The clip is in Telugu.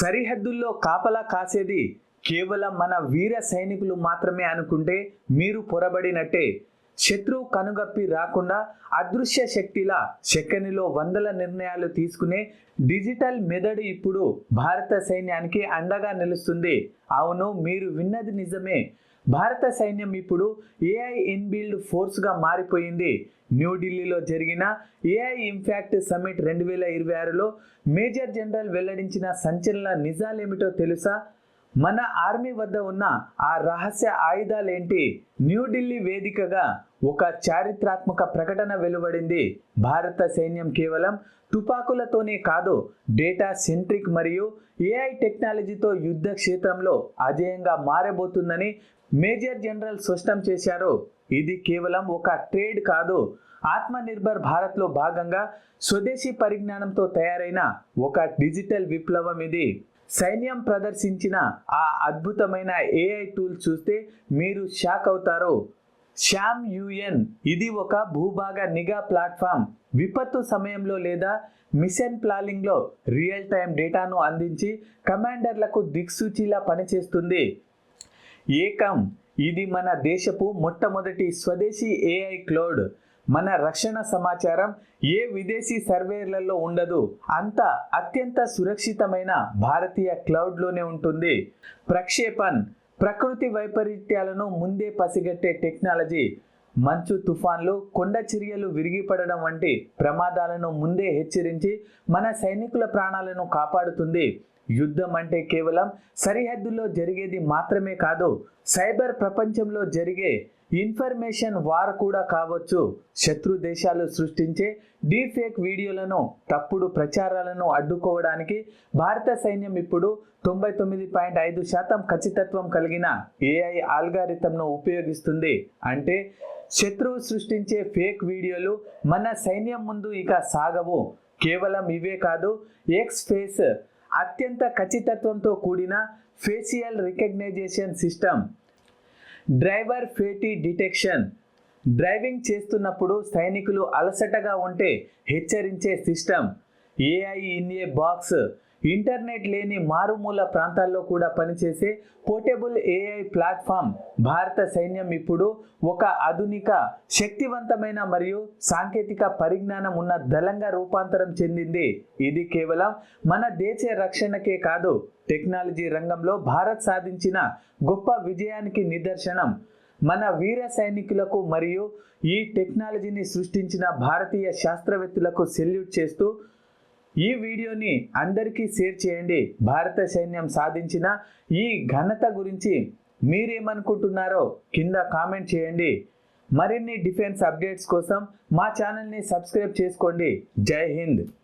సరిహద్దుల్లో కాపలా కాసేది కేవలం మన వీర సైనికులు మాత్రమే అనుకుంటే మీరు పొరబడినట్టే. శత్రువు కనుగప్పి రాకుండా అదృశ్య శక్తిలా శక్కనిలో వందల నిర్ణయాలు తీసుకునే డిజిటల్ మెదడు ఇప్పుడు భారత సైన్యానికి అండగా నిలుస్తుంది. అవును మీరు విన్నది నిజమే. భారత సైన్యం ఇప్పుడు ఏఐ ఇన్బిల్డ్ ఫోర్స్గా మారిపోయింది. న్యూఢిల్లీలో జరిగిన ఏఐ ఇంపాక్ట్ సమ్మిట్ రెండు వేల ఇరవై ఆరులో మేజర్ జనరల్ వెల్లడించిన సంచలన నిజాలేమిటో తెలుసా? మన ఆర్మీ వద్ద ఉన్న ఆ రహస్య ఆయుధాలేంటి? న్యూఢిల్లీ వేదికగా ఒక చారిత్రాత్మక ప్రకటన వెలువడింది. భారత సైన్యం కేవలం తుపాకులతోనే కాదు డేటా సెంట్రిక్ మరియు ఏఐ టెక్నాలజీతో యుద్ధ క్షేత్రంలో అజేయంగా మారబోతుందని మేజర్ జనరల్ స్పష్టం చేశారు. ఇది కేవలం ఒక ట్రేడ్ కాదు ఆత్మనిర్భర్ భారత్లో భాగంగా స్వదేశీ పరిజ్ఞానంతో తయారైన ఒక డిజిటల్ విప్లవం ఇది. సైన్యం ప్రదర్శించిన ఆ అద్భుతమైన ఏఐ టూల్ చూస్తే మీరు షాక్ అవుతారు. శ్యామ్ యుఎన్ ఇది ఒక భూభాగ నిఘా ప్లాట్ఫామ్ విపత్తు సమయంలో లేదా మిషన్ ప్లానింగ్లో రియల్ టైం డేటాను అందించి కమాండర్లకు దిక్సూచిలా పనిచేస్తుంది. ఏకం ఇది మన దేశపు మొట్టమొదటి స్వదేశీ ఏఐ క్లౌడ్ మన రక్షణ సమాచారం ఏ విదేశీ సర్వేర్లలో ఉండదు. అంత అత్యంత సురక్షితమైన భారతీయ క్లౌడ్లోనే ఉంటుంది. ప్రక్షేపణ్ ప్రకృతి వైపరీత్యాలను ముందే పసిగట్టే టెక్నాలజీ మంచు తుఫాన్లు కొండ చర్యలు విరిగిపడడం వంటి ప్రమాదాలను ముందే హెచ్చరించి మన సైనికుల ప్రాణాలను కాపాడుతుంది. యుద్ధం అంటే కేవలం సరిహద్దుల్లో జరిగేది మాత్రమే కాదు సైబర్ ప్రపంచంలో జరిగే ఇన్ఫర్మేషన్ వార్ కూడా కావచ్చు. శత్రు దేశాలు సృష్టించే డీఫేక్ వీడియోలను తప్పుడు ప్రచారాలను అడ్డుకోవడానికి భారత సైన్యం ఇప్పుడు తొంభై తొమ్మిది పాయింట్ ఐదు శాతం ఖచ్చితత్వం కలిగిన ఏఐ ఆల్గారిథంను ఉపయోగిస్తుంది. అంటే శత్రువు సృష్టించే ఫేక్ వీడియోలు మన సైన్యం ముందు ఇక సాగవు. కేవలం ఇవే కాదు ఎక్స్ ఫేస్ అత్యంత ఖచ్చితత్వంతో కూడిన facial recognition system driver fatigue detection driving చేస్తున్నప్పుడు సైనికులు అలసటగా ఉంటే హెచ్చరించే system AI in a box internet లేని మారుమూల ప్రాంతాల్లో కూడా పనిచేసే పోర్టబుల్ ఏఐ ప్లాట్ఫామ్ భారత సైన్యం ఇప్పుడు ఒక ఆధునిక శక్తివంతమైన మరియు సాంకేతిక పరిజ్ఞానం ఉన్న దళంగా రూపాంతరం చెందింది. ఇది కేవలం మన దేశ రక్షణకే కాదు టెక్నాలజీ రంగంలో భారత్ సాధించిన గొప్ప విజయానికి నిదర్శనం. మన వీర సైనికులకు మరియు ఈ టెక్నాలజీని సృష్టించిన భారతీయ శాస్త్రవేత్తలకు సెల్యూట్ చేస్తూ ఈ వీడియోని అందరికీ షేర్ చేయండి. భారత సైన్యం సాధించిన ఈ ఘనత గురించి మీరేమనుకుంటున్నారో కింద కామెంట్ చేయండి. మరిన్ని డిఫెన్స్ అప్డేట్స్ కోసం మా ఛానల్ని సబ్స్క్రైబ్ చేసుకోండి. జై హింద్.